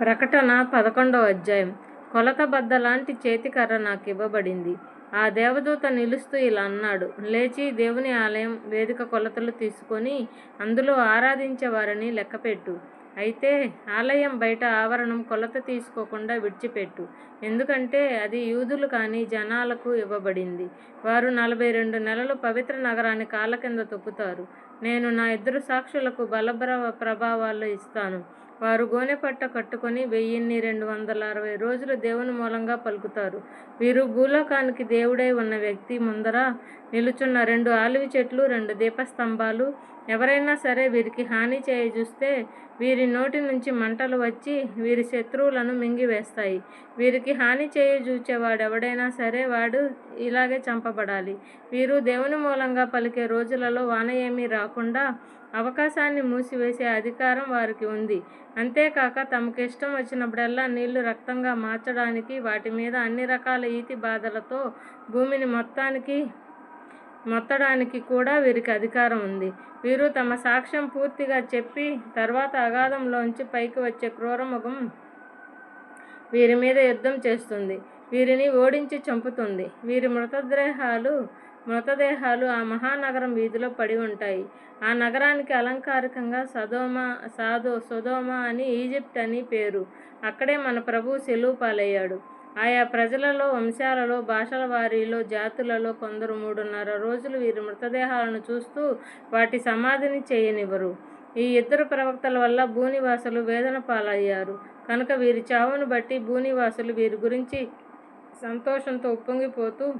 ప్రకటన పదకొండవ అధ్యాయం. కొలత బద్ద లాంటి చేతికర్ర నాకు ఇవ్వబడింది ఆ దేవదూత నిలుస్తూ ఇలా అన్నాడు లేచి దేవుని ఆలయం వేదిక కొలతలు తీసుకొని అందులో ఆరాధించే వారిని లెక్కపెట్టు. అయితే ఆలయం బయట ఆవరణం కొలత తీసుకోకుండా విడిచిపెట్టు. ఎందుకంటే అది యూదులు కానీ జనాలకు ఇవ్వబడింది. వారు నలభై రెండు నెలలు పవిత్ర నగరాన్ని కాళ్ళ కింద తొక్కుతారు. నేను నా ఇద్దరు సాక్షులకు బలప్ర ప్రభావాలు ఇస్తాను. వారు గోనెపట్ట కట్టుకొని వెయ్యిన్ని రెండు వందల అరవై రోజులు దేవుని మూలంగా పలుకుతారు. వీరు భూలోకానికి దేవుడై ఉన్న వ్యక్తి ముందర నిలుచున్న రెండు ఆలివి చెట్లు రెండు దీపస్తంభాలు ఎవరైనా సరే వీరికి హాని చేయ చూస్తే వీరి నోటి నుంచి మంటలు వచ్చి వీరి శత్రువులను మింగివేస్తాయి. వీరికి హాని చేయ చూచేవాడెవడైనా సరే వాడు ఇలాగే చంపబడాలి. వీరు దేవుని మూలంగా పలికే రోజులలో వాన ఏమీ రాకుండా అవకాశాన్ని మూసివేసే అధికారం వారికి ఉంది. అంతేకాక తమకు ఇష్టం వచ్చినప్పుడల్లా నీళ్ళు రక్తంగా మార్చడానికి వాటి మీద అన్ని రకాల ఈతి బాధలతో భూమిని మొత్తానికి మొత్తడానికి కూడా వీరికి అధికారం ఉంది. వీరు తమ సాక్ష్యం పూర్తిగా చెప్పి తర్వాత అగాధంలోంచి పైకి వచ్చే క్రూరముఖం వీరి మీద యుద్ధం చేస్తుంది. వీరిని ఓడించి చంపుతుంది. వీరి మృతదేహాలు మృతదేహాలు ఆ మహానగరం వీధిలో పడి ఉంటాయి. ఆ నగరానికి అలంకారికంగా సదోమ సాదో సుధోమ అని ఈజిప్ట్ అని పేరు. అక్కడే మన ప్రభు సెలువు పాలయ్యాడు ఆయా ప్రజలలో వంశాలలో భాషల వారిలో జాతులలో కొందరు మూడున్నర రోజులు వీరి మృతదేహాలను చూస్తూ వాటి సమాధిని చేయనివ్వరు. ఈ ఇద్దరు ప్రవక్తల వల్ల భూనివాసులు వేదన పాలయ్యారు. కనుక వీరి చావును బట్టి భూనివాసులు వీరి గురించి సంతోషంతో ఉప్పొంగిపోతూ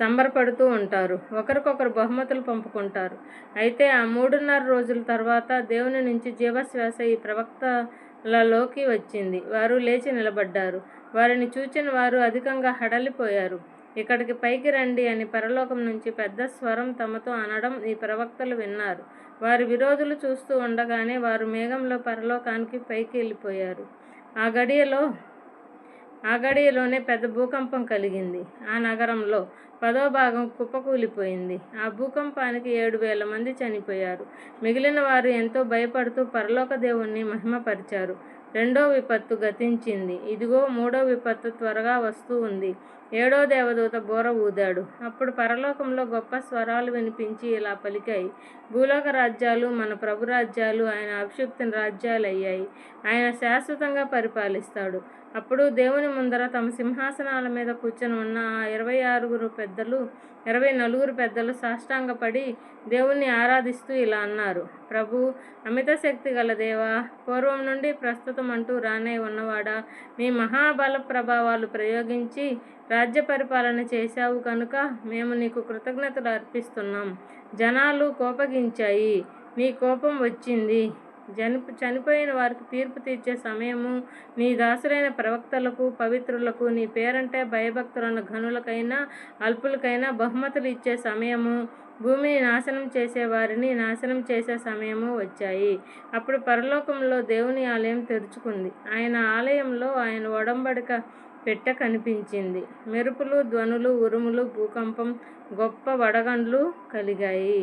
సంబరపడుతూ ఉంటారు. ఒకరికొకరు బహుమతులు పంపుకుంటారు. అయితే ఆ మూడున్నర రోజుల తర్వాత దేవుని నుంచి జీవశ్వాస ఈ ప్రవక్త లోకి వచ్చింది. వారు లేచి నిలబడ్డారు. వారిని చూచిన వారు అధికంగా హడలిపోయారు. ఇక్కడికి పైకి రండి అని పరలోకం నుంచి పెద్ద స్వరం తమతో అనడం ఈ ప్రవక్తలు విన్నారు. వారి విరోధులు చూస్తూ ఉండగానే వారు మేఘంలో పరలోకానికి పైకి వెళ్ళిపోయారు. ఆ గడియలో ఆ పెద్ద భూకంపం కలిగింది. ఆ నగరంలో పదో భాగం కుప్పకూలిపోయింది. ఆ భూకంపానికి ఏడు వేల మంది చనిపోయారు. మిగిలిన వారు ఎంతో భయపడుతూ పరలోక దేవుణ్ణి మహిమపరిచారు. రెండో విపత్తు గతించింది. ఇదిగో మూడో విపత్తు త్వరగా వస్తూ ఉంది. ఏడో దేవదూత బోర ఊదాడు. అప్పుడు పరలోకంలో గొప్ప స్వరాలు వినిపించి ఇలా పలికాయి. భూలోక రాజ్యాలు మన ప్రభు రాజ్యాలు ఆయన అభిషిక్తుని రాజ్యాలు అయ్యాయి ఆయన శాశ్వతంగా పరిపాలిస్తాడు. అప్పుడు దేవుని ముందర తమ సింహాసనాల మీద కూర్చొని ఉన్న ఆ ఇరవై ఆరుగురు పెద్దలు ఇరవై నలుగురు పెద్దలు సాష్టాంగపడి దేవుణ్ణి ఆరాధిస్తూ ఇలా అన్నారు. ప్రభు అమిత శక్తి గల దేవా పూర్వం నుండి ప్రస్తుతం అంటూ రానే ఉన్నవాడా? మీ మహాబల ప్రభావాలు ప్రయోగించి రాజ్య పరిపాలన చేశావు కనుక మేము నీకు కృతజ్ఞతలు అర్పిస్తున్నాం. జనాలు కోపగించాయి. నీ కోపం వచ్చింది. జని చనిపోయిన వారికి తీర్పు తీర్చే సమయము నీ దాసులైన ప్రవక్తలకు పవిత్రులకు నీ పేరంటే భయభక్తులన్న ఘనులకైనా అల్పులకైనా బహుమతులు ఇచ్చే సమయము భూమిని నాశనం చేసే వారిని నాశనం చేసే సమయము వచ్చాయి. అప్పుడు పరలోకంలో దేవుని ఆలయం తెరుచుకుంది. ఆయన ఆలయంలో ఆయన ఒడంబడిక పెట్ట కనిపించింది మెరుపులు ధ్వనులు ఉరుములు భూకంపం గొప్ప వడగండ్లు కలిగాయి.